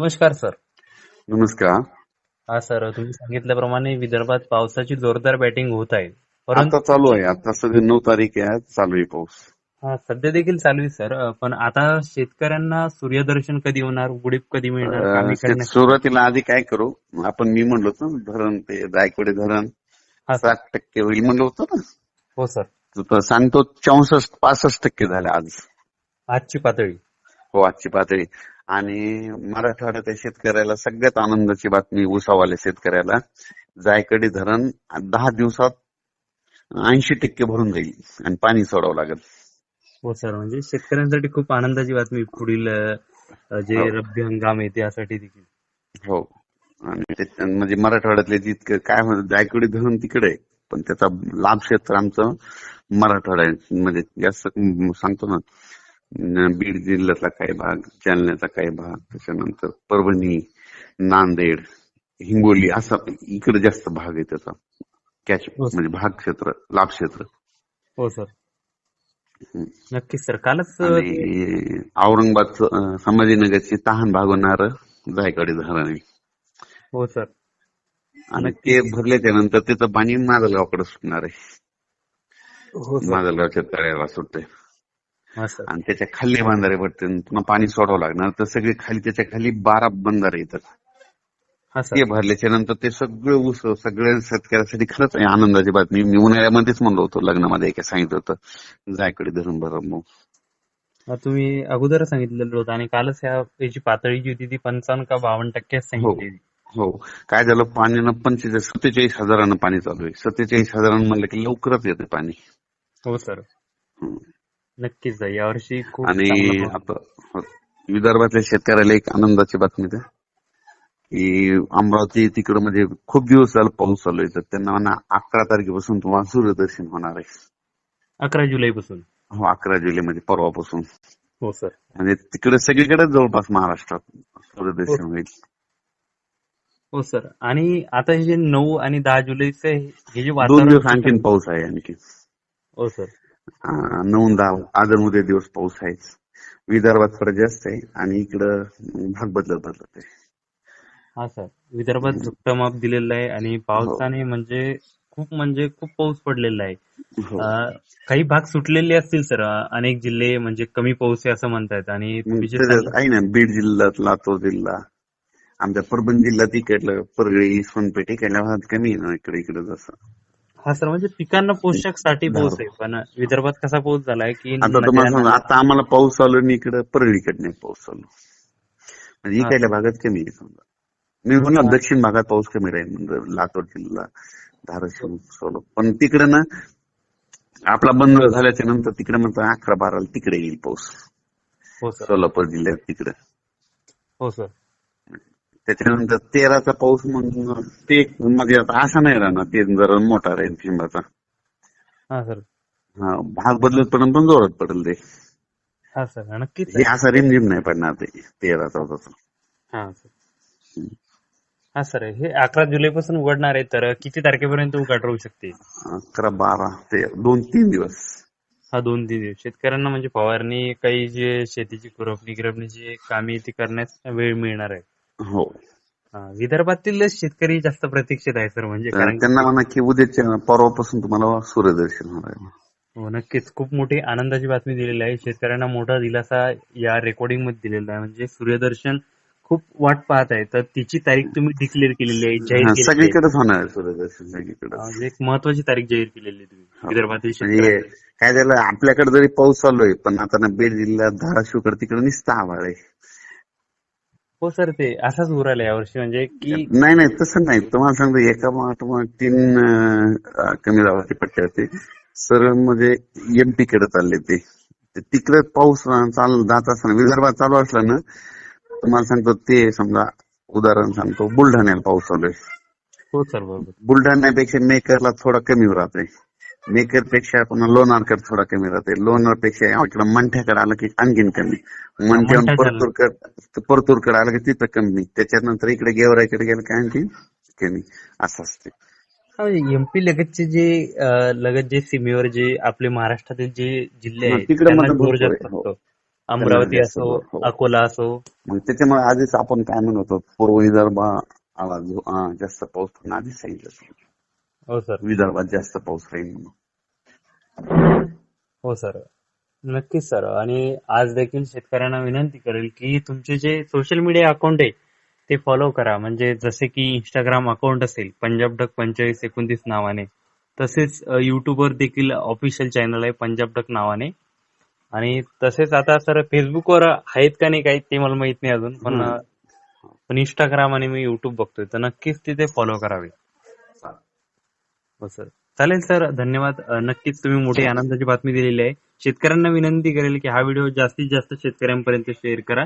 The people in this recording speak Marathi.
नमस्कार सर. नमस्कार. हा सर तुम्ही सांगितल्याप्रमाणे विदर्भात पावसाची जोरदार बॅटिंग होत आहे. परंतु आता चालू आहे. आता सगळे नऊ तारीख आहे. आज चालू आहे पाऊस. हा, सध्या देखील चालू आहे सर. पण आता शेतकऱ्यांना सूर्यदर्शन कधी होणार? उडीप कधी मिळणार? अं, कामी ते करण्यास सुरुवातीला आधी काय करू? आपण मी म्हणलो होतो ना, धरण ते जायकडे धरण. हा सर. साठ टक्के होईल म्हणलं होतं ना. हो सर. तर तो सांगतो चौसष्ट पासष्ट टक्के झाले आज. आजची पातळी. हो आजची पातळी. आणि मराठवाड्याच्या शेतकऱ्याला सगळ्यात आनंदाची बातमी उसावाल्या शेतकऱ्याला जायकडे धरण दहा दिवसात ऐंशी टक्के भरून जाईल आणि पाणी सोडावं लागेल हो सर म्हणजे शेतकऱ्यांसाठी खूप आनंदाची बातमी पुढील जे हो. रब्बी हंगाम आहे त्यासाठी देखील हो आणि म्हणजे मराठवाड्यातले जितके काय म्हणतात जायकवाडी धरण तिकडे. पण त्याचा लाभ क्षेत्र आमचं मराठवाडा. म्हणजे सांगतो न, बीड जिल्ह्यातला काही भाग जालन्याचा काही भाग त्याच्यानंतर परभणी नांदेड हिंगोली असा इकडे जास्त भाग आहे त्याचा. कॅच हो. म्हणजे भाग क्षेत्र लाभ क्षेत्र. हो सर. नक्कीच सर. कालच औरंगाबाद संभाजीनगरची तहान भागवणार जायकवाडी धरण हो सर. आणि ते भरल्याच्या नंतर त्याचं पाणी माजलगावकडे सुटणार आहे. हो सर. माजलगावच्या तळ्याला सुटते सर आणि त्याच्याखाली बंधारे पडते पुन्हा पाणी सोडावं लागणार. तर सगळे खाली त्याच्याखाली बारा बंधारे येतात. हा ते भरल्याच्या नंतर ते सगळं ऊस सगळ्या शेतकऱ्यासाठी खरंच आहे आनंदाची बातमी. मी उन्हाळ्यामध्येच म्हणलो होतो लग्नामध्ये एका सांगितलं होतं जायकडे धरून भरून मग हा, तुम्ही अगोदर सांगितलेलं होतं आणि कालच ह्या याची पातळी जी होती ती पंचावन्न का बावन्न टक्के सांगितली हो. काय झालं पाण्यानं पंचेचाळीस सत्तेचाळीस हजारानं पाणी चालू आहे. सत्तेचाळीस हजारानं म्हणलं की लवकरच येते पाणी. हो सर. हं. नक्कीच आहे. यावर्षी खूप आणि आता विदर्भातल्या शेतकऱ्याला एक आनंदाची बातमी द्या. की अमरावती तिकडं म्हणजे खूप दिवस झाला पाऊस चालू आहे. तर त्यांना म्हणा अकरा तारखेपासून तुम्हाला सूर्यदर्शन होणार आहे. अकरा जुलै पासून हो अकरा जुलैमध्ये परवापासून. हो सर. म्हणजे तिकडे सगळीकडे जवळपास महाराष्ट्रात सूर्यदर्शन होईल. हो सर. आणि आता हे जे नऊ आणि दहा जुलैचे हे जे दोन दिवस आणखीन पाऊस आहे आणखी. हो सर. दहा आदर उद्या दिवस पाऊस आहेच विदर्भात थोडं जास्त आहे आणि इकडं भाग बदलत बदलत आहे. हा सर. विदर्भात झुकतं दिलेलं आहे आणि पावसाने म्हणजे खूप म्हणजे खूप पाऊस पडलेला आहे. हो. काही भाग सुटलेले असतील सर. अनेक जिल्हे म्हणजे कमी पाऊस आहे असं म्हणतायत आणि आहे ना बीड जिल्ह्यात लातूर जिल्हा आमच्या परभणी जिल्ह्यात इकडलं परळी सोनपेठ इकडल्या भागात कमी आहे ना इकडे इकडे जसं. हा सर म्हणजे पिकांना पोषकसाठी पाऊस आहे. पण विदर्भात कसा पाऊस झालाय की आता तुम्हाला सांगा आता आम्हाला पाऊस चालू आणि इकडे परळीकडे नाही पाऊस चालू. म्हणजे इकडल्या भागात कमी आहे समजा. मी म्हणलं दक्षिण भागात पाऊस कमी राहील म्हणजे लातूर जिल्हा धाराशिव सोलो पण तिकडे ना आपला बंद झाल्याच्यानंतर तिकडे म्हणतो अकरा बाराला तिकडे येईल पाऊस. हो सर. सोलापूर जिल्ह्यात तिकडे. हो सर. त्याच्यानंतर तेराचा पाऊस मग ते मध्ये आता असा नाही राहणार. ते जरा मोठा राहील ठिंबाचा हा सर. हा, भाग बदलत पडेल पण जोरात पडेल ते. हा सर. नक्कीच हे असा रिमझिम नाही पडणार ते तेरा चौदाचा. हा सर. हा सर. हे अकरा जुलै पासून उघडणार आहे तर किती तारखेपर्यंत उघड राहू शकते? अकरा बारा ते दोन तीन दिवस. हा दोन तीन दिवस. शेतकऱ्यांना म्हणजे फवारणी काही जे शेतीची खुरपणी गिरपणीची कामे ती करण्यास वेळ मिळणार आहे. हो. विदर्भातील शेतकरी जास्त प्रतीक्षित आहे सर म्हणजे कारण की- त्यांना म्हणा की उद्याच्या परवापासून तुम्हाला सूर्यदर्शन होणार आहे. हो नक्कीच. खूप मोठी आनंदाची बातमी दिलेली आहे. शेतकऱ्यांना मोठा दिलासा या रेकॉर्डिंगमध्ये दिलेला आहे. म्हणजे सूर्यदर्शन खूप वाट पाहत आहे. तर तिची तारीख तुम्ही डिक्लेअर केलेली आहे जाहीर सगळीकडेच होणार आहे सूर्यदर्शन सगळीकडे म्हणजे एक महत्वाची तारीख जाहीर केलेली आहे तुम्ही. विदर्भातील म्हणजे काय झालं आपल्याकडे जरी पाऊस चालू आहे पण आता ना बीड जिल्ह्यात धाराशिवकडे तिकडे निसता आभाळ आहे. हो सर ते असाच उरायला यावर्षी म्हणजे की नाही नाही तसं नाही. तुम्हाला सांगतो एका माठ तीन कमी दाबाचे पट्टे होते. सरळ म्हणजे एमपी कडे चालले ते. तिकडे पाऊस चाल जात असताना विदर्भात चालू असला ना तुम्हाला सांगतो ते समजा उदाहरण सांगतो बुलढाण्याला पाऊस चालू आहे. हो सर बरोबर. बुलढाण्यापेक्षा मेकरला थोडा कमी राहते मेकरपेक्षा पुन्हा लोणारकडे थोडा कमी राहते लोणार पेक्षा इकडे मंठ्याकडे आलं की आणखीन कमी मंठ्याहून आलं. परतूरकडे परतूरकडे आलं की तिथं कमी त्याच्यानंतर इकडे गेवराईकडे गेलं की आणखी कमी असं असते एमपी लगतचे जे लगत जे सीमेवर जे आपले महाराष्ट्रातील जे जिल्हे आहेत तिकडे हो. अमरावती असो. अकोला असो मग त्याच्यामुळे आधीच आपण काय म्हणतो पूर्व विदर्भ जास्त पाऊस पण आधीच सांगितलं होतं. हो सर. विदर्भात जास्त पाऊस राहील म्हणून. हो सर. नक्कीच सर. आणि आज देखील शेतकऱ्यांना विनंती करेल की तुमचे जे सोशल मीडिया अकाउंट आहे ते फॉलो करा. म्हणजे जसे की इंस्टाग्राम अकाउंट असेल पंजाब डक पंचेचाळीस एकोणतीस नावाने. तसेच युट्यूबवर देखील ऑफिशियल चॅनल आहे पंजाब डक नावाने. आणि तसेच आता सर फेसबुकवर आहेत का नाही काही ते मला माहीत नाही अजून. पण. पण इंस्टाग्राम आणि मी युट्यूब बघतोय. तर नक्कीच तिथे फॉलो करावे. हो सर चालेल सर धन्यवाद. नक्कीच तुम्ही मोठी आनंदाची बातमी दिलेली आहे. शेतकऱ्यांना विनंती करेल की हा व्हिडिओ जास्तीत जास्त शेतकऱ्यांपर्यंत शेअर करा.